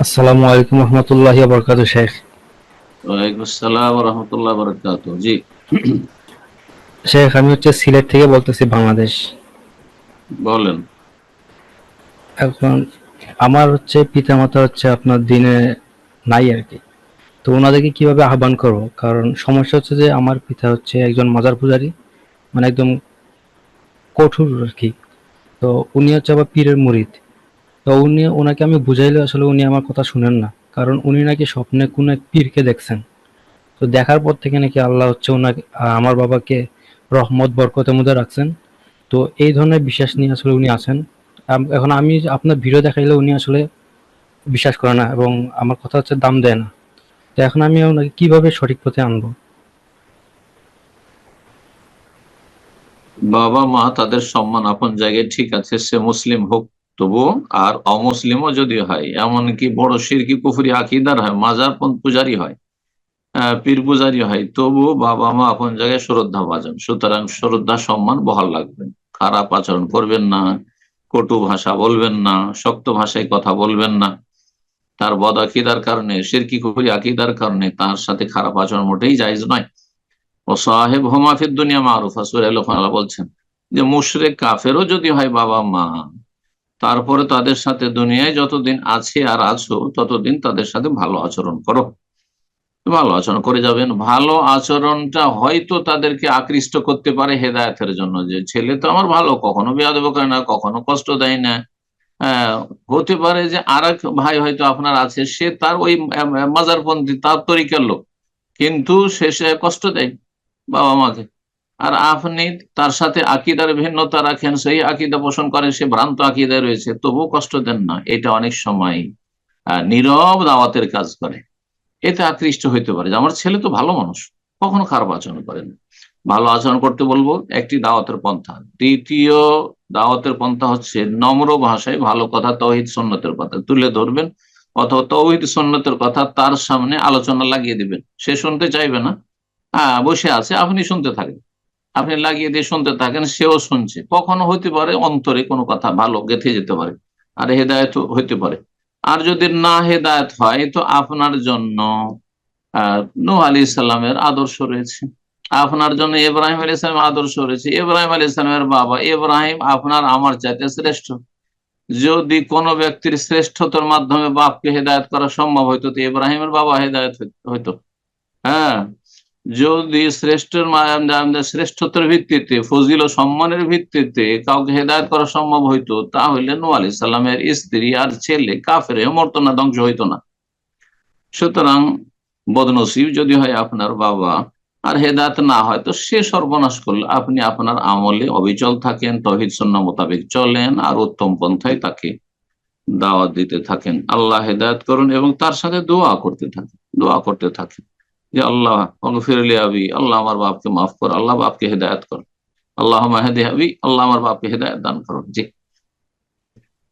আসসালামু আলাইকুম রহমতুল্লাহ বরকাত শেখ। ওয়ালাইকুম আসসালাম রহমতুল্লাহ বরকাত জি। শেখ আমি হচ্ছে সিলেট থেকে বলতেছি বাংলাদেশ। বলেন। এখন আমার হচ্ছে পিতামাতা হচ্ছে আপনার দিনে নাই আর কি। তো ওনাদেরকে কীভাবে আহ্বান করব? কারণ সমস্যা হচ্ছে যে আমার পিতা হচ্ছে একজন মাজার পূজারী মানে একদম কঠোর আর কি। তো উনি হচ্ছে আবার পীরের মুরিদ। তো উনি, ওনাকে আমি বুঝাইলে আসলে উনি আমার কথা শুনেন না। কারণ উনি নাকি স্বপ্নে কোন এক পীরকে দেখছেন। তো দেখার পর থেকে নাকি আল্লাহ হচ্ছে ওনাকে আমার বাবাকে রহমত, বরকতের মধ্যে রাখছেন। তো এই ধরনের বিশ্বাস নিয়ে আসলে উনি আছেন। এখন আমি আপনার ভিডিও দেখাইলে উনি আসলে বিশ্বাস করে না এবং আমার কথা হচ্ছে দাম দেয় না। তো এখন আমি ওনাকে কীভাবে সঠিক পথে আনব? বাবা মা, তাদের সম্মান আপন জায়গায় ঠিক আছে, সে মুসলিম হোক। তবু আর অমুসলিমও যদি হয়, এমনকি বড় সিরকি কুফরি আকিদার হয় মাজার পূজারি হয় পীর পূজারি হয় তবু বাবা মা আপন জায়গায় শ্রদ্ধা বাজান সুতরাং শ্রদ্ধা, সম্মান বহাল রাখবেন। খারাপ আচরণ করবেন না, কটু ভাষা বলবেন না, শক্ত ভাষায় কথা বলবেন না। তার বদ আকিদার কারণে, সিরকি কুফরি আকিদার কারণে তার সাথে খারাপ আচরণ মোটেই জায়জ নয়। ও সাহেব হোমাফির দুনিয়া মারুফা সুরাই লোকালা বলছেন যে, মুশরেক কাফেরও যদি হয় বাবা মা তারপরে তাদের সাথে দুনিয়ায় যতদিন আছে আর আছো ততদিন তাদের সাথে ভালো আচরণ করো। ভালো আচরণ করে যাবেন। ভালো আচরণটা হয়তো তাদেরকে আকৃষ্ট করতে পারে হেদায়তের জন্য যে ছেলে তো আমার ভালো কখনো বেয়াদব করে না কখনো কষ্ট দেয় না। আহ, হতে পারে যে আর ভাই হয়তো আপনার আছে সে তার ওই মাজারপন্থী তার তরিকার লোক। কিন্তু সে কষ্ট দেয় বাবা মাকে আর আপনি তার সাথে আকিদার ভিন্নতা রাখেন, সেই আকিদা পোষণ করেন, সে ভ্রান্ত আকিদায় রয়েছে। তবুও কষ্ট দেন না, এটা অনেক সময় নীরব দাওয়াতের কাজ করে। এতে আকৃষ্ট হইতে পারে আমার ছেলে তো ভালো মানুষ, কখনো খারাপ আচরণ করেন ভালো আচরণ করতে বলব, একটি দাওয়াতের পন্থা। দ্বিতীয় দাওয়াতের পন্থা হচ্ছে, নম্র ভাষায় ভালো কথা তৌহিদ সন্ন্যতের কথা তুলে ধরবেন, অথবা তৌহিদ সন্ন্যতের কথা তার সামনে আলোচনা লাগিয়ে দিবেন। সে শুনতে চাইবে না। হ্যাঁ বসে আছে, আপনি শুনতে থাকেন। আপনি লাগিয়ে দিয়ে শুনতে থাকেন, সেও শুনছে। কখনো হইতে পারে, অন্তরে কোনো কথা ভালো গেঁথে যেতে পারে। আর হেদায়ত হইতে পারে। আর যদি না হেদায়ত হয়, তো আপনার জন্য নূহ আলী ইসলামের আদর্শ রয়েছে। আপনার জন্য ইব্রাহিম আলী ইসলামের আদর্শ রয়েছে। ইব্রাহিম আলী ইসলামের বাবা ইব্রাহিম আপনার আমার চাইতে শ্রেষ্ঠ। যদি কোনো ব্যক্তির শ্রেষ্ঠতার মাধ্যমে বাপকে হেদায়ত করা সম্ভব হইতো, তো ইব্রাহিমের বাবা হেদায়ত হইতো। হ্যাঁ যদি শ্রেষ্ঠের মা- শ্রেষ্ঠত্বের ভিত্তিতে, ফজিল ও সম্মানের ভিত্তিতে কাউকে হেদায়ত করা সম্ভব হইতো, তাহলে নূহ আলী সাল্লামের স্ত্রী আর ছেলে কাফেরে মরতো না, ধ্বংস হইতো না। সুতরাং বদনসিব যদি হয় আপনার বাবা আর হেদায়ত না হয়, তো সে সর্বনাশ করলে আপনি আপনার আমলে অবিচল থাকেন, তহিদ সন্না মোতাবেক চলেন আর উত্তম পন্থায় তাকে দাওয়াত দিতে থাকেন। আল্লাহ হেদায়ত করুন এবং তার সাথে দোয়া করতে থাকেন, দোয়া করতে থাকেন। যে আল্লাহ ফিরলি আবি আল্লাহ আমার বাপকে মাফ কর আল্লাহ বাপকে হেদায়ত কর আল্লাহ মাহেদি আবি আল্লাহ আমার বাপকে হেদায়ত দান করুন জি